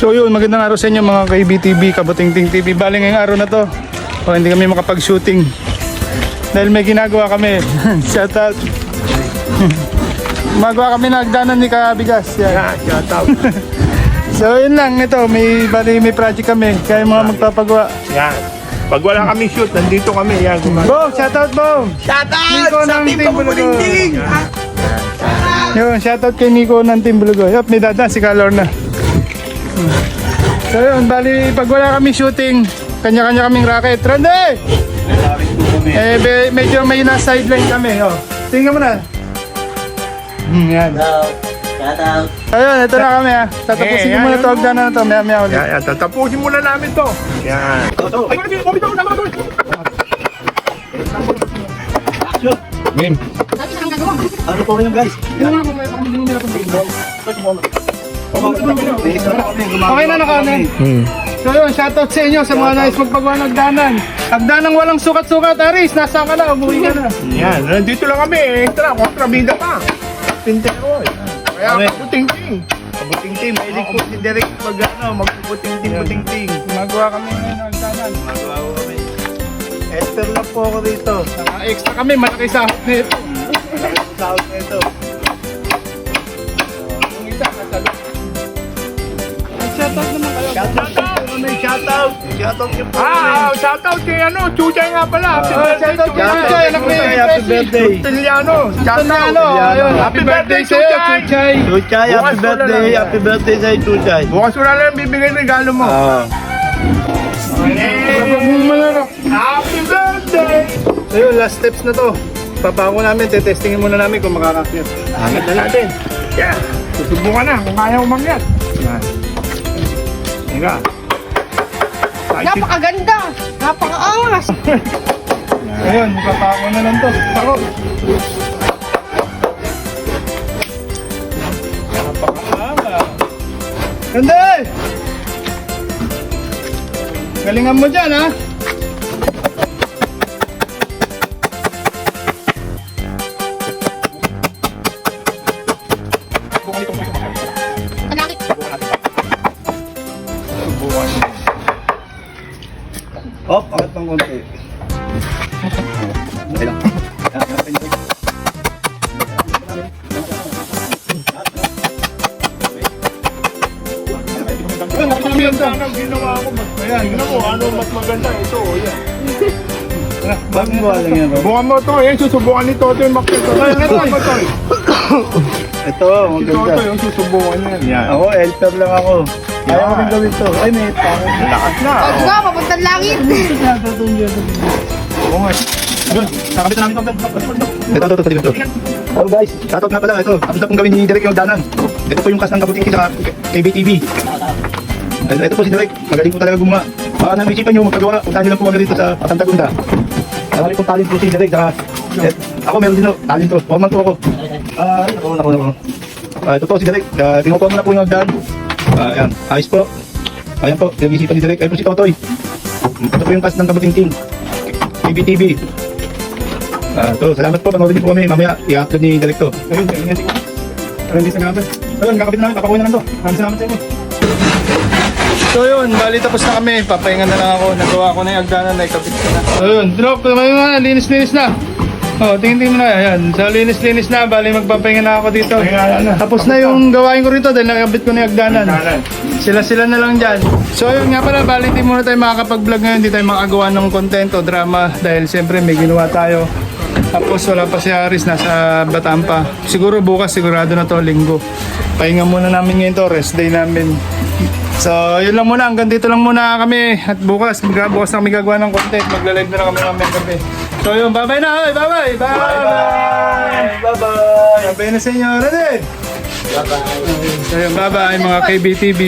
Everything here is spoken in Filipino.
So yun, magandang araw sa inyo mga ka-BTV, Kabutingting TV. Bali ngayong araw na to, o hindi kami makapag-shooting. Dahil may ginagawa kami. Shout out. Magawa kami na agdanan ni Kabigas. Yan. Yeah, shout out. So yun lang, ito, may, bali, may project kami. Kaya yung mga magpapagawa. Yan. Pag wala kami shoot, nandito kami. Yan, gumagawa. Boom! Shout out, boom! Shout Nico out sa ng Team Pamumulinting! Yun, shout out kay Nico ng Team Bulugoy. Yup, may dada si Kalor na. So yun, bali, pag wala kami shooting, kanya-kanya kaming racket. Randy! Eh, be, medyo may nasa sideline kami. Oh. Tingnan mo na. Hmm, yan. Shout out. Ayun, ito na kami ha. Tatapusin Eh, ko muna yan, to, hagdanan na to. Maya maya ulit. Yan, yan. Tatapusin muna namin to. Yan. Ay, kami, kami, kami, kami, kami. Game. Ano po kayo guys? Okay na nakanin. So yun, shoutout sa inyo sa mga nais magpagawa ng hagdanan. Hagdanan walang sukat-sukat. Aris, nasaan ka na? Umuwi ka na. Yan, nandito lang kami. Extra, kontrabida pa. Pintero. eh. Kaya Kami. kabuting-ting. Kabuting-ting. Mahilig po si Derek pag ano, magpuputing-ting, puting-ting. Gumagawa kami ngayon ng hagdanan. Esther lang po ako dito. Extra kami, malaki sa. South nito. Yung Shoutout out po kami. Shout out. Shout out niyo po Ah, shout out kay ano, Chuchay nga pala. Happy Ah, birthday, shout out kay Chuchay. Anak ni Happy Presi. birthday. Tiliano. Shout out. Tanyano, ayun. Happy birthday Chuchay. Chuchay, happy Bukas birthday. lang. Happy birthday sa'yo, Chuchay. Bukas wala lang bibigay regalo mo. Ah. Happy birthday! So yun, last steps na to. Papako namin, tetestingin muna namin kung makakakyat. Angat na natin. Yeah. Susubukan na kung kaya umangyat. Yan. Teka. Napakaganda! Napakaangas! Ayun, papako na lang to. Pako. Napakahanga. Ganda! Galingan mo dyan, ha? Hop, angat ng konti. Okay lang. Ganda ng ginawa ko. Mas, ayan, tignan mo, ano mas maganda. Ito, oh, yan. Bakit mo lang yan? Rob? Subukan mo ito, eh. Susubukan ni Toto yung makita. Ay, ito, ito. Ito, ang Ito, ganda. ito yung susubukan yan. Yan. Ako, helper lang ako. Kaya ko rin gawin to. Ay, may pangit. Lakas na. O, oh. diba? Papuntang langit! Oo nga. Doon, nakabit na namin ito. Ito, ito, ito, ito. Oh guys, shoutout nga pala. Ito, tapos na pong gawin ni Derek yung danan. Ito po yung cast ng kabutiki sa KBTV. Ito, ito po si Derek. Magaling po talaga gumawa. Baka nang isipan nyo magpagawa. Puntahan nyo lang po kami dito sa Santa Gunda. Marami pong talent po si Derek. Saka, eh, ako meron din no, talent po. Foreman po ako. Ah, ay, ako, ako, ako. Ah, ito po si Derek. Uh, Tinukuha mo na po yung hagdan. Ah, ayan, ayos po. Ayan po, nag-isipan ni Derek. Ayan po si Totoy. Ito po yung cast ng kabuting KBTV. Ah, to, salamat po. Panoodin niyo po kami. Mamaya, i-upload ni Directo. Ayun, ganyan siguro. Para hindi sa gamit. Ayun, kakapit na namin, papakuha na lang to. Maraming salamat sa inyo. So yun, bali tapos na kami. Papahinga na lang ako. Nagawa ko na yung agdanan na ikapit ko na. So yun, drop linis-linis na. Oh, tingin-tingin mo na. Ayan, so linis-linis na. Bali magpapahinga na ako dito. Pahinga na. Tapos na yung gawain ko rito dahil nakabit ko na yung agdanan. Danan. Sila-sila na lang dyan. So yun nga pala, bali di muna tayo makakapag-vlog ngayon. Hindi tayo makagawa ng content o drama dahil siyempre may ginawa tayo. Tapos wala pa si Aris, nasa Bataan pa. Siguro bukas, sigurado na to, linggo. Pahinga muna namin ngayon to, rest day namin. So yun lang muna, hanggang dito lang muna kami. At bukas, bukas na kami gagawa ng content. Magla-live na lang kami ng gabi. So yun, bye-bye na! Bye-bye! Bye-bye! Bye-bye! Bye-bye! Bye-bye na sa inyo. Bye-bye! So yun, bye-bye mga KBTV.